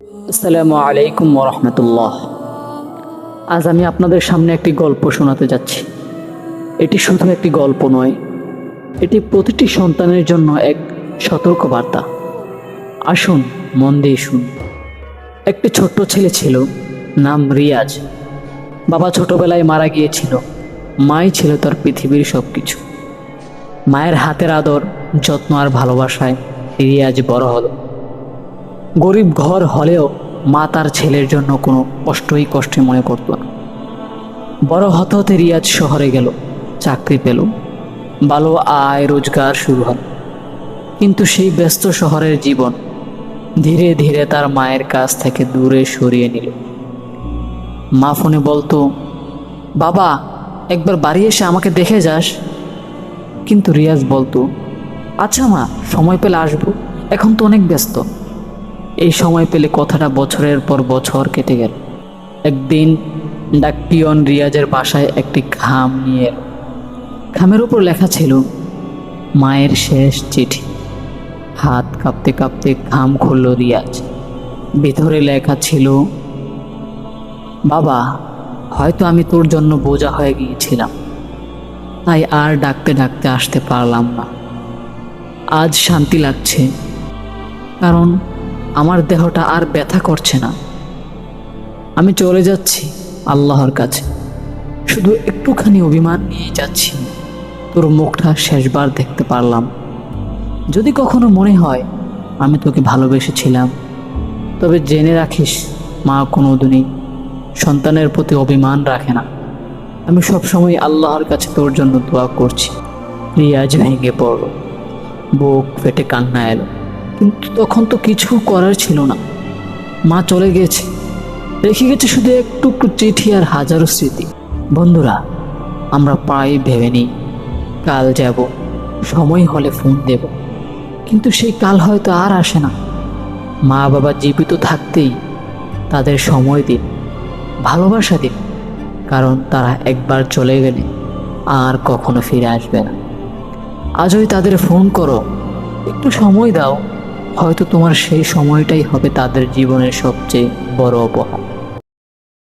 আসসালামু আলাইকুম রহমতুল্লাহ। আজ আমি আপনাদের সামনে একটি গল্প শোনাতে যাচ্ছি। এটি শুধু একটি গল্প নয়, এটি প্রতিটি সন্তানের জন্য এক সতর্ক বার্তা আসুন, মন দিয়ে শুন একটি ছোট্ট ছেলে ছিল, নাম রিয়াজ। বাবা ছোটবেলায় মারা গিয়েছিল। মাই ছিল তার পৃথিবীর সব কিছু মায়ের হাতের আদর, যত্ন আর ভালোবাসায় রিয়াজ বড় হলো। গরিব ঘর হলেও মা তার ছেলের জন্য কোনো কষ্টই কষ্টে মনে করতো না। বড় হতে হতে রিয়াজ শহরে গেল, চাকরি পেল, ভালো আয় রোজগার শুরু হল। কিন্তু সেই ব্যস্ত শহরের জীবন ধীরে ধীরে তার মায়ের কাছ থেকে দূরে সরিয়ে নিল। মা ফোনে বলতো, বাবা, একবার বাড়ি এসে আমাকে দেখে যাস। কিন্তু রিয়াজ বলতো আচ্ছা মা, সময় পেলে আসব, এখন তো অনেক ব্যস্ত। এই সময় পেলে কথাটা বছরের পর বছর কেটে গেল। একদিন ডাকপিয়ন রিয়াজের বাসায় একটি খাম নিয়ে এলো। খামের উপর লেখা ছিল, মায়ের শেষ চিঠি। হাত কাঁপতে কাঁপতে খাম খুলল রিয়াজ। ভিতরে লেখা ছিল, বাবা, হয়তো আমি তোর জন্য বোঝা হয়ে গিয়েছিলাম। তাই আর ডাকতে ডাকতে আসতে পারলাম না। আজ শান্তি লাগছে। কারণ আমার দেহটা আর ব্যথা করছে না। আমি চলে যাচ্ছি আল্লাহর কাছে। শুধু একটুখানি অভিমান নিয়ে যাচ্ছি। তোর মুখটা শেষবার দেখতে পারলাম। যদি কখনো মনে হয় আমি তোকে ভালোবেসেছিলাম, তবে জেনে রাখিস, মা কোনো দিনই সন্তানের প্রতি অভিমান রাখে না। আমি সবসময় আল্লাহর কাছে তোর জন্য দোয়া করছি। রিয়াজ ভেঙে পড়ল বুক ফেটে কান্না এলো। কিন্তু তখন তো কিছু করার ছিল না। মা চলে গেছে। রেখে গেছে শুধু একটু চিঠি আর হাজারো স্মৃতি। বন্ধুরা, আমরা প্রায় ভেবে নিই, কাল যাব, সময় হলে ফোন দেব। কিন্তু সেই কাল হয়তো আর আসে না। মা বাবা জীবিত থাকতেই তাদের সময় দিন, ভালোবাসা দিন, কারণ তারা একবার চলে গেলে আর কখনো ফিরে আসবে না। আজই তাদের ফোন করো, একটু সময় দাও। হয়তো তোমার সেই সময়টাই হবে তাদের জীবনের সবচেয়ে বড় উপহার